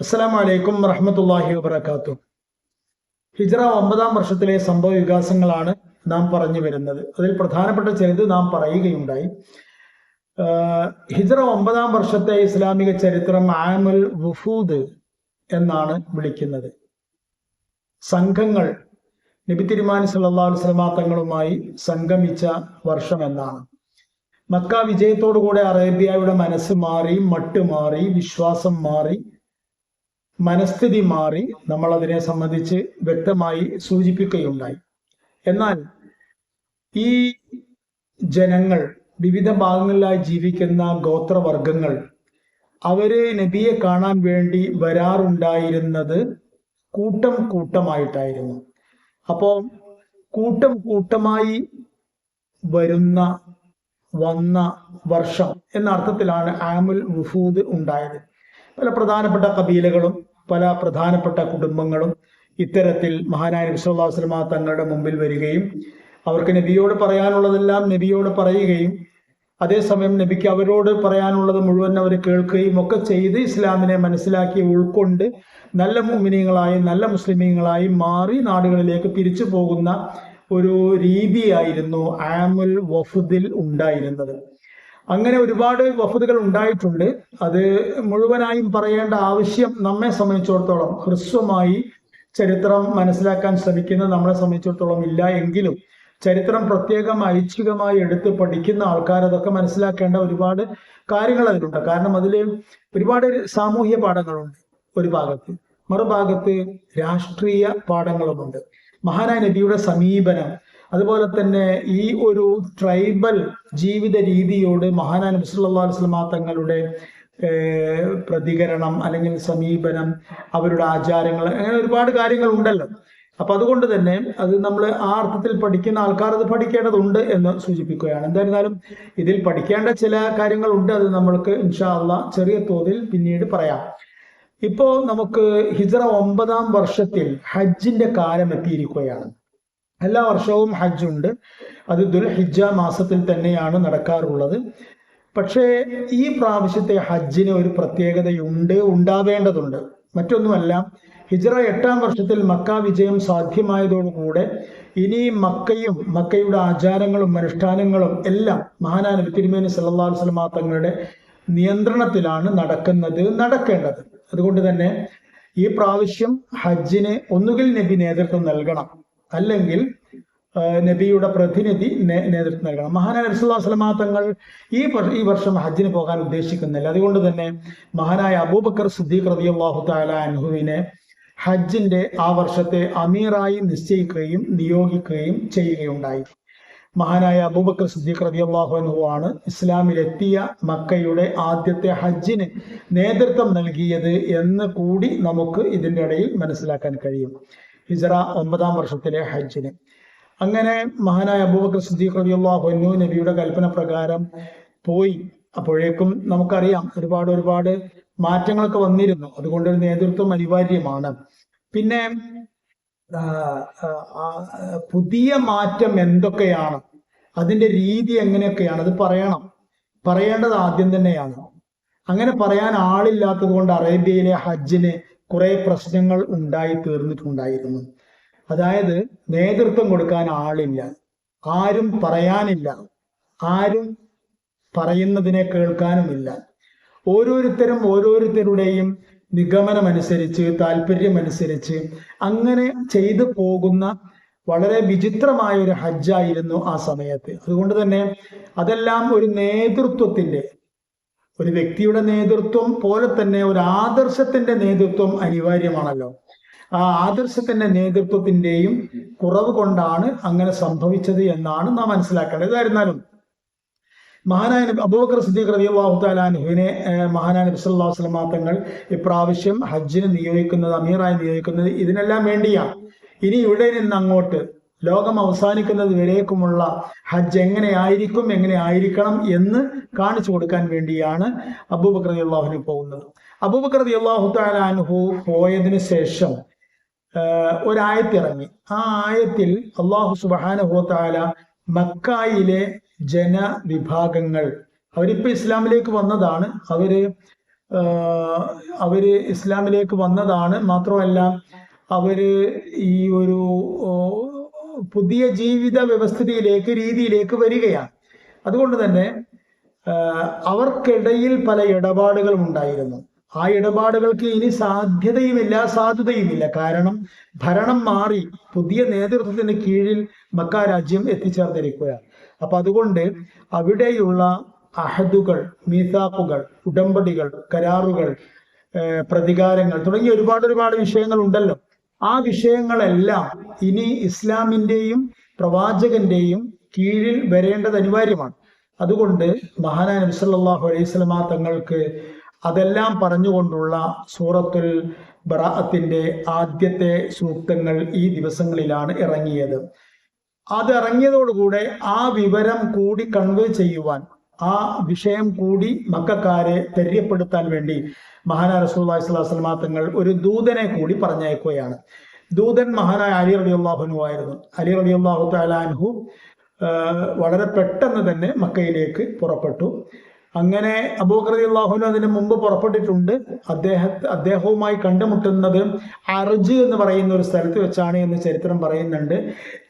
അസ്സലാം വലൈക്കും വറഹമത്തല്ലാഹി വബർക്കാത്തു ഹിജറ ഒമ്പതാം വർഷത്തിലെ സംഭവ വികാസങ്ങളാണ് നാം പറഞ്ഞു വരുന്നത്. അതിൽ പ്രധാനപ്പെട്ട ചിലത് നാം പറയുകയുണ്ടായി. ഹിജറ ഒമ്പതാം വർഷത്തെ ഇസ്ലാമിക ചരിത്രം ആമുൽ വുഫൂദ് എന്നാണ് വിളിക്കുന്നത്. സംഘങ്ങൾ നബി തിരുമാൻ അലൈഹി വസല്ലമ തങ്ങളുമായി സംഗമിച്ച വർഷം എന്നാണ്. മക്ക വിജയത്തോടുകൂടെ അറേബ്യയുടെ മനസ്സ് മാറി മട്ട് മാറി വിശ്വാസം മാറി മനസ്ഥിതി മാറി നമ്മൾ അതിനെ സംബന്ധിച്ച് വ്യക്തമായി സൂചിപ്പിക്കുകയുണ്ടായി. എന്നാൽ ഈ ജനങ്ങൾ വിവിധ ഭാഗങ്ങളിലായി ജീവിക്കുന്ന ഗോത്രവർഗങ്ങൾ അവർ നബിയെ കാണാൻ വേണ്ടി വരാറുണ്ടായിരുന്നത് കൂട്ടം കൂട്ടമായിട്ടായിരുന്നു. അപ്പോൾ കൂട്ടം കൂട്ടമായി വരുന്ന വന്ന വർഷം എന്ന അർത്ഥത്തിലാണ് ആമുൽ വുഫൂദ് ഉണ്ടായത്. പല പ്രധാനപ്പെട്ട കബീലകളും പല പ്രധാനപ്പെട്ട കുടുംബങ്ങളും ഇത്തരത്തിൽ മഹാനായ സല്ലല്ലാഹു തങ്ങളുടെ മുമ്പിൽ വരികയും അവർക്ക് നബിയോട് പറയാനുള്ളതെല്ലാം നബിയോട് പറയുകയും അതേസമയം നബിക്ക് അവരോട് പറയാനുള്ളത് മുഴുവൻ അവർ കേൾക്കുകയും ഒക്കെ ചെയ്ത് ഇസ്ലാമിനെ മനസ്സിലാക്കി ഉൾക്കൊണ്ട് നല്ല മുമിനിയങ്ങളായി നല്ല മുസ്ലിമീങ്ങളായി മാറി നാടുകളിലേക്ക് പിരിച്ചു പോകുന്ന ഒരു രീതിയായിരുന്നു ആമുൽ വഫുദിൽ ഉണ്ടായിരുന്നത്. അങ്ങനെ ഒരുപാട് വഫുദുകൾ ഉണ്ടായിട്ടുണ്ട്. അത് മുഴുവനായും പറയേണ്ട ആവശ്യം നമ്മെ സംബന്ധിച്ചിടത്തോളം ഹ്രസ്വമായി ചരിത്രം മനസ്സിലാക്കാൻ ശ്രമിക്കുന്നത് നമ്മളെ സംബന്ധിച്ചിടത്തോളം ഇല്ല എങ്കിലും ചരിത്രം പ്രത്യേകം ഐച്ഛികമായി എടുത്ത് പഠിക്കുന്ന ആൾക്കാർ അതൊക്കെ മനസ്സിലാക്കേണ്ട ഒരുപാട് കാര്യങ്ങൾ അതിലുണ്ട്. കാരണം അതിൽ ഒരുപാട് സാമൂഹ്യ പാഠങ്ങളുണ്ട് ഒരു ഭാഗത്ത്. മറുഭാഗത്ത് രാഷ്ട്രീയ പാഠങ്ങളുമുണ്ട്. മഹാനായ നബിയുടെ സമീപനം അതുപോലെ തന്നെ ഈ ഒരു ട്രൈബൽ ജീവിത രീതിയോട് മഹാനാൻ അലൈഹി വസല്ലമ തങ്ങളുടെ പ്രതികരണം അല്ലെങ്കിൽ സമീപനം അവരുടെ ആചാരങ്ങൾ അങ്ങനെ ഒരുപാട് കാര്യങ്ങൾ ഉണ്ടല്ലോ. അപ്പൊ അതുകൊണ്ട് തന്നെ അത് നമ്മൾ ആ അർത്ഥത്തിൽ പഠിക്കുന്ന ആൾക്കാർ അത് പഠിക്കേണ്ടതുണ്ട് എന്ന് സൂചിപ്പിക്കുകയാണ്. എന്തായിരുന്നാലും ഇതിൽ പഠിക്കേണ്ട ചില കാര്യങ്ങളുണ്ട് അത് നമ്മൾക്ക് ഇൻഷാ അള്ളാ ചെറിയ തോതിൽ പിന്നീട് പറയാം. ഇപ്പോ നമുക്ക് ഹിജറ ഒമ്പതാം വർഷത്തിൽ ഹജ്ജിന്റെ കാലം എത്തിയിരിക്കുകയാണ്. എല്ലാ വർഷവും ഹജ്ജ് ഉണ്ട് അത് ദുൽ ഹിജ്ജ മാസത്തിൽ തന്നെയാണ് നടക്കാറുള്ളത്. പക്ഷേ ഈ പ്രാവശ്യത്തെ ഹജ്ജിന് ഒരു പ്രത്യേകതയുണ്ട് ഉണ്ടാവേണ്ടതുണ്ട്. മറ്റൊന്നുമല്ല ഹിജ്റ എട്ടാം വർഷത്തിൽ മക്ക വിജയം സാധ്യമായതോടുകൂടെ ഇനി മക്കയും മക്കയുടെ ആചാരങ്ങളും അനുഷ്ഠാനങ്ങളും എല്ലാം മഹാനാ നബി തിരുമേനി സല്ലല്ലാഹു അലൈഹി വസല്ലമ തങ്ങളുടെ നിയന്ത്രണത്തിലാണ് നടക്കുന്നത് നടക്കേണ്ടത്. അതുകൊണ്ട് തന്നെ ഈ പ്രാവശ്യം ഹജ്ജിന് ഒന്നുകിൽ നബി നേതൃത്വം നൽകണം അല്ലെങ്കിൽ നബിയുടെ പ്രതിനിധി നേതൃത്വം നൽകണം. മഹാനായ നബിസ്വല്ലാ സ്വലമാ തങ്ങൾ ഈ ഈ വർഷം ഹജ്ജിന് പോകാൻ ഉദ്ദേശിക്കുന്നില്ല. അതുകൊണ്ട് തന്നെ മഹാനായ അബൂബക്കർ സിദ്ദീഖ് റളിയല്ലാഹു താല അൻഹുവിനെ ഹജ്ജിന്റെ ആ വർഷത്തെ അമീറായി നിശ്ചയിക്കുകയും നിയോഗിക്കുകയും ചെയ്യുകയുണ്ടായി. മഹാനായ അബൂബക്കർ സിദ്ദീഖ് റളിയല്ലാഹു അൻഹു ആണ് ഇസ്ലാമിലെത്തിയ മക്കയുടെ ആദ്യത്തെ ഹജ്ജിന് നേതൃത്വം നൽകിയത് എന്ന് കൂടി നമുക്ക് ഇതിന്റെ ഇടയിൽ മനസ്സിലാക്കാൻ കഴിയും. ഹിജറ ഒമ്പതാം വർഷത്തിലെ ഹജ്ജിന്. അങ്ങനെ മഹാനായ അബൂബക്കർ സിദ്ദീഖ് റബിയുള്ള നബിയുടെ കൽപ്പന പ്രകാരം പോയി. അപ്പോഴേക്കും നമുക്കറിയാം ഒരുപാട് ഒരുപാട് മാറ്റങ്ങളൊക്കെ വന്നിരുന്നു. അതുകൊണ്ട് ഒരു നേതൃത്വം അനിവാര്യമാണ്. പിന്നെ പുതിയ മാറ്റം എന്തൊക്കെയാണ്? അതിന്റെ രീതി എങ്ങനെയൊക്കെയാണ്? അത് പറയണം. പറയേണ്ടത് ആദ്യം തന്നെയാണ്. അങ്ങനെ പറയാൻ ആളില്ലാത്തത് കൊണ്ട് അറേബ്യയിലെ ഹജ്ജിന് കുറെ പ്രശ്നങ്ങൾ ഉണ്ടായി തീർന്നിട്ടുണ്ടായിരുന്നു. അതായത് നേതൃത്വം കൊടുക്കാൻ ആളില്ല. ആരും പറയാനില്ല. ആരും പറയുന്നതിനെ കേൾക്കാനുമില്ല. ഓരോരുത്തരും ഓരോരുത്തരുടെയും നിഗമനമനുസരിച്ച് താല്പര്യമനുസരിച്ച് അങ്ങനെ ചെയ്തു പോകുന്ന വളരെ വിചിത്രമായ ഒരു ഹജ്ജായിരുന്നു ആ സമയത്ത്. അതുകൊണ്ട് തന്നെ അതെല്ലാം ഒരു നേതൃത്വത്തിന്റെ ഒരു വ്യക്തിയുടെ നേതൃത്വം പോലെ തന്നെ ഒരു ആദർശത്തിന്റെ നേതൃത്വം അനിവാര്യമാണല്ലോ. ആ ആദർശത്തിന്റെ നേതൃത്വത്തിന്റെയും കുറവ് കൊണ്ടാണ് അങ്ങനെ സംഭവിച്ചത് എന്നാണ് നാം മനസ്സിലാക്കേണ്ടത്. ഇതായിരുന്നാലും മഹാനായ അബൂബക്കർ സിദ്ദീഖ് റളിയല്ലാഹു താലാനുഹുവിനെ മഹാനായ നബി സല്ലല്ലാഹു അലൈഹി വസല്ലമ തങ്ങൾ ഇപ്രാവശ്യം ഹജ്ജിന് നിയോഗിക്കുന്നത് അമീറായി നിയോഗിക്കുന്നത് ഇതിനെല്ലാം വേണ്ടിയാണ്. ഇനി ഇവിടെ നിന്ന് അങ്ങോട്ട് ലോകം അവസാനിക്കുന്നത് വരേക്കുമുള്ള ഹജ്ജ് എങ്ങനെയായിരിക്കും എങ്ങനെ ആയിരിക്കണം എന്ന് കാണിച്ചു കൊടുക്കാൻ വേണ്ടിയാണ് അബൂബക്കർ അള്ളാഹുവിന് പോകുന്നത്. അബൂബക്കർ അള്ളാഹു താലാൻഹു പോയതിനു ശേഷം ഒരായത്തിറങ്ങി. ആ ആയത്തിൽ അള്ളാഹു സുബാനുഹു മക്കായിലെ ജനവിഭാഗങ്ങൾ അവരിപ്പോ ഇസ്ലാമിലേക്ക് വന്നതാണ്. അവർ അവർ ഇസ്ലാമിലേക്ക് വന്നതാണ്. മാത്രമല്ല അവർ ഈ ഒരു പുതിയ ജീവിത വ്യവസ്ഥിതിയിലേക്ക് രീതിയിലേക്ക് വരികയാണ്. അതുകൊണ്ട് തന്നെ അവർക്കിടയിൽ പല ഇടപാടുകളും ഉണ്ടായിരുന്നു. ആ ഇടപാടുകൾക്ക് ഇനി സാധ്യതയുമില്ല സാധുതയുമില്ല. കാരണം ഭരണം മാറി പുതിയ നേതൃത്വത്തിന് കീഴിൽ മക്ക രാജ്യം എത്തിച്ചേർന്നിരിക്കുകയാണ്. അപ്പൊ അതുകൊണ്ട് അവിടെയുള്ള അഹദുകൾ മീസാക്കുകൾ ഉടമ്പടികൾ കരാറുകൾ പ്രതികാരങ്ങൾ തുടങ്ങിയ ഒരുപാട് ഒരുപാട് വിഷയങ്ങൾ ഉണ്ടല്ലോ ആ വിഷയങ്ങളെല്ലാം ഇനി ഇസ്ലാമിന്റെയും പ്രവാചകന്റെയും കീഴിൽ വരേണ്ടത് അനിവാര്യമാണ്. അതുകൊണ്ട് മഹാനായ നബി സല്ലല്ലാഹു അലൈഹി വസല്ലമ തങ്ങൾക്ക് അതെല്ലാം പറഞ്ഞുകൊണ്ടുള്ള സൂറത്തുൽ ബറാഅത്തിന്റെ ആദ്യത്തെ സൂക്തങ്ങൾ ഈ ദിവസങ്ങളിലാണ് ഇറങ്ങിയത്. അത് ഇറങ്ങിയതോടുകൂടെ ആ വിവരം കൂടി കൺവേ ചെയ്യുവാൻ ആ വിഷയം കൂടി മക്കാരെ തെര്യപ്പെടുത്താൻ വേണ്ടി മഹാനായ അലൈഹി വസല്ലമ തങ്ങൾ ഒരു ദൂതനെ കൂടി പറഞ്ഞയക്കുകയാണ്. ദൂതൻ മഹാനായ അലി റബി അള്ളാഹുനു ആയിരുന്നു. അലി റബി അള്ളാഹു അൻഹു വളരെ പെട്ടെന്ന് തന്നെ മക്കയിലേക്ക് പുറപ്പെട്ടു. അങ്ങനെ അബൂഖറി അള്ളാഹുനു അതിന് മുമ്പ് പുറപ്പെട്ടിട്ടുണ്ട്. അദ്ദേഹത്തെ അദ്ദേഹവുമായി കണ്ടുമുട്ടുന്നത് അർജ് എന്ന് പറയുന്ന ഒരു സ്ഥലത്ത് വെച്ചാണ് എന്ന് ചരിത്രം പറയുന്നുണ്ട്.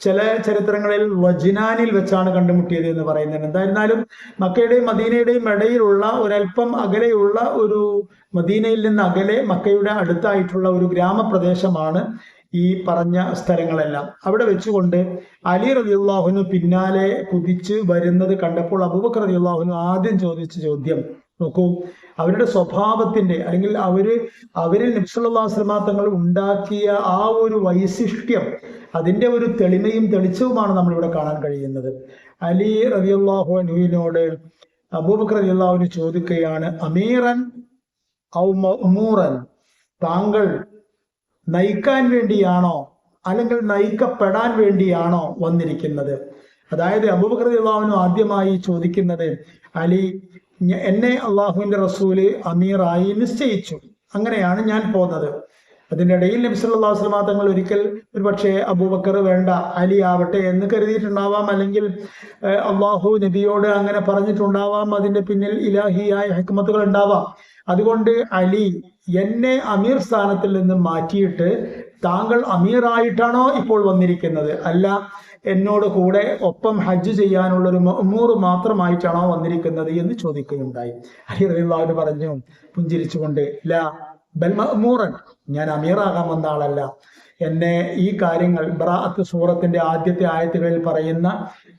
ചില ചരിത്രങ്ങളിൽ വജിനാനിൽ വെച്ചാണ് കണ്ടുമുട്ടിയത് എന്ന് പറയുന്നുണ്ട്. എന്തായിരുന്നാലും മക്കയുടെയും മദീനയുടെയും ഇടയിലുള്ള ഒരല്പം അകലെയുള്ള ഒരു മദീനയിൽ നിന്ന് അകലെ മക്കയുടെ അടുത്തായിട്ടുള്ള ഒരു ഗ്രാമപ്രദേശമാണ് ഈ പറഞ്ഞ സ്ഥലങ്ങളെല്ലാം. അവിടെ വെച്ചുകൊണ്ട് അലി റലിയുള്ളാഹുനു പിന്നാലെ കുതിച്ച് വരുന്നത് കണ്ടപ്പോൾ അബൂബക്കർ റലിയുള്ളാഹുനു ആദ്യം ചോദിച്ച ചോദ്യം നോക്കൂ അവരുടെ സ്വഭാവത്തിന്റെ അല്ലെങ്കിൽ അവർ അവരിൽ നബ്സുല്ലാ തങ്ങൾ ഉണ്ടാക്കിയ ആ ഒരു വൈശിഷ്ട്യം അതിന്റെ ഒരു തെളിമയും തെളിച്ചവുമാണ് നമ്മളിവിടെ കാണാൻ കഴിയുന്നത്. അലി റലിയുള്ളാഹു അനുവിനോട് അബൂബക്കർ റലിയുള്ളാഹുവിന് ചോദിക്കുകയാണ് അമീറൻ ഔ മൂറൻ താങ്കൾ നയിക്കാൻ വേണ്ടിയാണോ അല്ലെങ്കിൽ നയിക്കപ്പെടാൻ വേണ്ടിയാണോ വന്നിരിക്കുന്നത്? അതായത് അബൂബക്കർ അള്ളാഹുവിനു ആദ്യമായി ചോദിക്കുന്നത് അലി എന്നെ അള്ളാഹുവിന്റെ റസൂൽ അമീറായി നിശ്ചയിച്ചു. അങ്ങനെയാണ് ഞാൻ പോന്നത്. അതിന്റെ ഇടയിൽ നബി അലൈഹി തങ്ങൾ ഒരിക്കൽ ഒരു പക്ഷേ അബൂബക്കർ വേണ്ട അലി ആവട്ടെ എന്ന് കരുതിയിട്ടുണ്ടാവാം അല്ലെങ്കിൽ അള്ളാഹു നബിയോട് അങ്ങനെ പറഞ്ഞിട്ടുണ്ടാവാം അതിന്റെ പിന്നിൽ ഇലാഹിയായ ഹെക്മത്തുകൾ ഉണ്ടാവാം. അതുകൊണ്ട് അലി എന്നെ അമീർ സ്ഥാനത്തിൽ നിന്ന് മാറ്റിയിട്ട് താങ്കൾ അമീറായിട്ടാണോ ഇപ്പോൾ വന്നിരിക്കുന്നത്? അല്ല എന്നോട് കൂടെ ഒപ്പം ഹജ്ജ് ചെയ്യാനുള്ള ഒരു മൂറ് മാത്രമായിട്ടാണോ വന്നിരിക്കുന്നത് എന്ന് ചോദിക്കുകയുണ്ടായി. അലി റളിയല്ലാഹു പറഞ്ഞു പുഞ്ചിരിച്ചുകൊണ്ട് ലാ ബൽ മഅ്മൂറൻ. ഞാൻ അമീറാകാൻ വന്ന ആളല്ല. എന്നെ ഈ കാര്യങ്ങൾ ബ്രാഅത്ത് സൂറത്തിന്റെ ആദ്യത്തെ ആയത്തുകളിൽ പറയുന്ന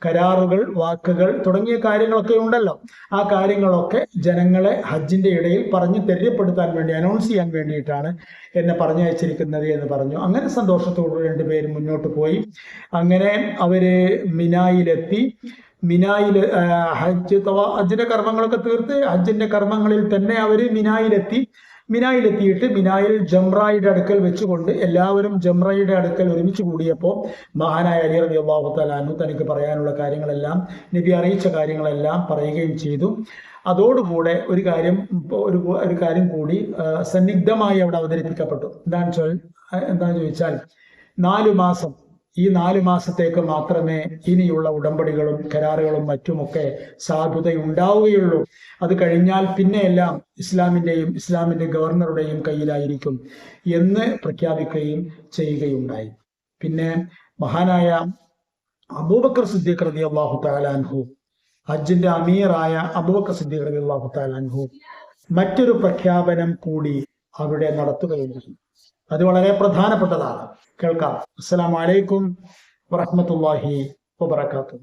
കരാറുകൾ വാക്കുകൾ തുടങ്ങിയ കാര്യങ്ങളൊക്കെ ഉണ്ടല്ലോ. ആ കാര്യങ്ങളൊക്കെ ജനങ്ങളെ ഹജ്ജിന്റെ ഇടയിൽ പറഞ്ഞ് തെര്യപ്പെടുത്താൻ വേണ്ടി അനൗൺസ് ചെയ്യാൻ വേണ്ടിയിട്ടാണ് എന്നെ പറഞ്ഞയച്ചിരിക്കുന്നത് എന്ന് പറഞ്ഞു. അങ്ങനെ സന്തോഷത്തോടെ രണ്ടുപേരും മുന്നോട്ട് പോയി. അങ്ങനെ അവർ മിനായിലെത്തി. മിനായിൽ ഹജ്ജ് തവ ഹജ്ജിന്റെ കർമ്മങ്ങളൊക്കെ തീർത്ത് ഹജ്ജിന്റെ കർമ്മങ്ങളിൽ തന്നെ അവർ മിനായിലെത്തി. മിനായിലെത്തിയിട്ട് മിനായിൽ ജംറായിയുടെ അടുക്കൽ വെച്ചുകൊണ്ട് എല്ലാവരും ജംറയുടെ അടുക്കൽ ഒരുമിച്ച് കൂടിയപ്പോൾ മഹാനായ അലി റബി അള്ളാഹു തലാനു തനിക്ക് പറയാനുള്ള കാര്യങ്ങളെല്ലാം നബി അറിയിച്ച കാര്യങ്ങളെല്ലാം പറയുകയും ചെയ്തു. അതോടുകൂടെ ഒരു കാര്യം ഒരു ഒരു കാര്യം കൂടി സന്നിഗ്ധമായി അവിടെ അവതരിപ്പിക്കപ്പെട്ടു. എന്താണെന്ന് വെച്ചാൽ എന്താണെന്ന് ചോദിച്ചാൽ നാലു മാസം ഈ നാല് മാസത്തേക്ക് മാത്രമേ ഇനിയുള്ള ഉടമ്പടികളും കരാറുകളും മറ്റുമൊക്കെ സാധുതയുണ്ടാവുകയുള്ളൂ. അത് കഴിഞ്ഞാൽ പിന്നെയെല്ലാം ഇസ്ലാമിന്റെയും ഇസ്ലാമിന്റെ ഗവർണറുടെയും കയ്യിലായിരിക്കും എന്ന് പ്രഖ്യാപിക്കുകയും ചെയ്യുകയുണ്ടായി. പിന്നെ മഹാനായ അബൂബക്കർ സിദ്ദീഖ് റതി അള്ളാഹു താലാൻഹു ഹജ്ജിന്റെ അമീറായ അബൂബക്കർ സിദ്ദീഖ് റതി അള്ളാഹു താലാൻഹു മറ്റൊരു പ്രഖ്യാപനം കൂടി അവിടെ നടത്തുകയുണ്ടായി. അത് വളരെ പ്രധാനപ്പെട്ടതാണ്. കേൾക്കാം. അസ്സലാമു അലൈക്കും വറഹ്മത്തുള്ളാഹി വബറകാതുഹു.